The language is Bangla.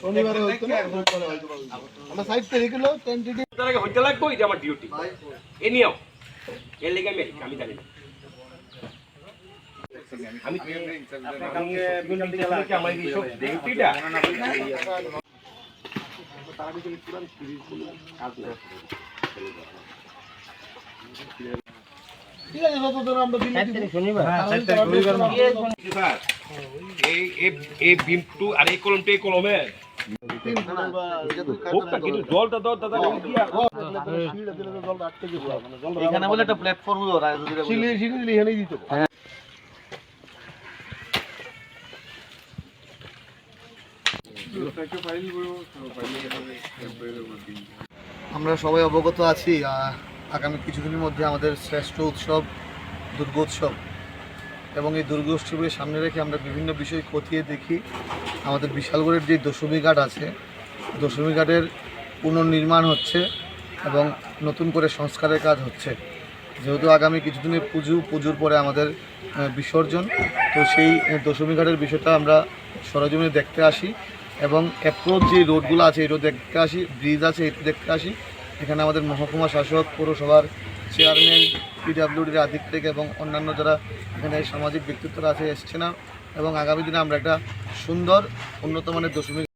শনিবারে হচ্ছে না আমরা সাইড হইতে আমি জানি না ডিউটিটা ঠিক আছে আমরা দিলে দিব। স্যার এই এই- এই বিমটু আর এই কলমটা এই। মানে এখানে বলে একটা প্ল্যাটফর্ম এখানেই দিতে আমরা সবাই অবগত আছি আহ, আগামী কিছুদিনের মধ্যে আমাদের শ্রেষ্ঠ উৎসব, দুর্গোৎসব এবং এই দুর্গোৎসবের সামনে রেখে আমরা বিভিন্ন বিষয় খতিয়ে দেখি। আমাদের বিশালগড়ের যে দশমী ঘাট আছে, দশমী ঘাটের পুনর্নির্মাণ হচ্ছে এবং নতুন করে সংস্কারের কাজ হচ্ছে। যেহেতু আগামী কিছুদিনের পুজো, পুজোর পরে আমাদের বিসর্জন, তো সেই দশমী ঘাটের বিষয়টা আমরা সরজমিনে দেখতে আসি এবং অ্যাপ্রোচ যে রোডগুলো আছে রোড দেখতে আসি ব্রিজ আছে, এটা দেখতে আসি। এখানে আমাদের মহকুমা শাসক, পৌরসভার চেয়ারম্যান পিডাব্লিউডির আধিকারিক এবং অন্যান্য যারা এখানে সামাজিক ব্যক্তিত্বরা আছে, এসছে না। এবং আগামী দিনে আমরা একটা সুন্দর উন্নত মানের দশমী